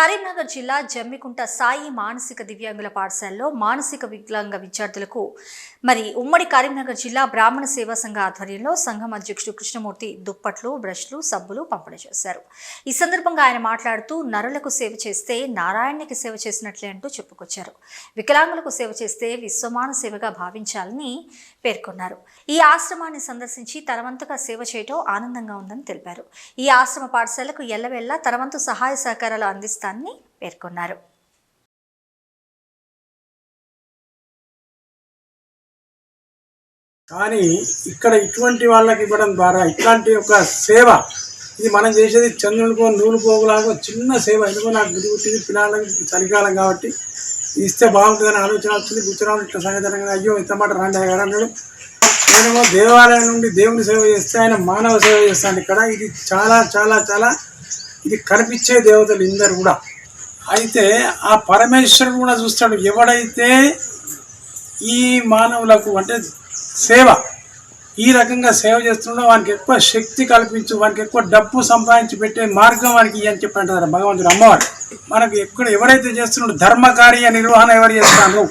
కరీంనగర్ జిల్లా జమ్మికుంట సాయి మానసిక దివ్యాంగుల పాఠశాలలో మానసిక వికలాంగ విద్యార్థులకు మరి ఉమ్మడి కరీంనగర్ జిల్లా బ్రాహ్మణ సేవా సంఘ ఆధ్వర్యంలో సంఘం అధ్యక్షుడు కృష్ణమూర్తి దుప్పట్లు బ్రష్లు సబ్బులు పంపిణీ చేశారు. ఈ సందర్భంగా ఆయన మాట్లాడుతూ నరులకు సేవ చేస్తే నారాయణకి సేవ చేసినట్లే అంటూ చెప్పుకొచ్చారు. వికలాంగులకు సేవ చేస్తే విశ్వమాన సేవగా భావించాలని పేర్కొన్నారు. ఈ ఆశ్రమాన్ని సందర్శించి తనవంతుగా సేవ చేయటం ఆనందంగా ఉందని తెలిపారు. ఈ ఆశ్రమ పాఠశాలకు ఎల్లవెల్లా తనవంతు సహాయ సహకారాలు అందిస్తారు అందిస్తానని పేర్కొన్నారు. కానీ ఇక్కడ ఇటువంటి వాళ్ళకి ఇవ్వడం ద్వారా ఇట్లాంటి ఒక సేవ ఇది మనం చేసేది చంద్రునికో నూలు చిన్న సేవ ఎందుకో నాకు బుద్ధి పుట్టింది పిల్లలకి చలికాలం కాబట్టి ఇస్తే ఇస్తే బాగుంటుందని ఆలోచన వచ్చింది. గుర్తురావు ఇట్లా సంగతంగా అయ్యో ఇంత మాట రాండి గారు అన్నాడు. నేనేమో దేవాలయం నుండి దేవుని సేవ చేస్తే ఆయన మానవ సేవ చేస్తాను ఇక్కడ. ఇది చాలా చాలా చాలా ఇది కనిపించే దేవతలు ఇందరు కూడా. అయితే ఆ పరమేశ్వరుడు కూడా చూస్తాడు ఎవడైతే ఈ మానవులకు అంటే సేవ ఈ రకంగా సేవ చేస్తుండో వానికి ఎక్కువ శక్తి కల్పించు వానికి ఎక్కువ డబ్బు సంపాదించి పెట్టే మార్గం వానికి అని చెప్పి అంటారు భగవంతుడు అమ్మవారు. మనకు ఎక్కడ ఎవరైతే చేస్తున్నాడో ధర్మకార్య నిర్వహణ ఎవరు చేస్తాను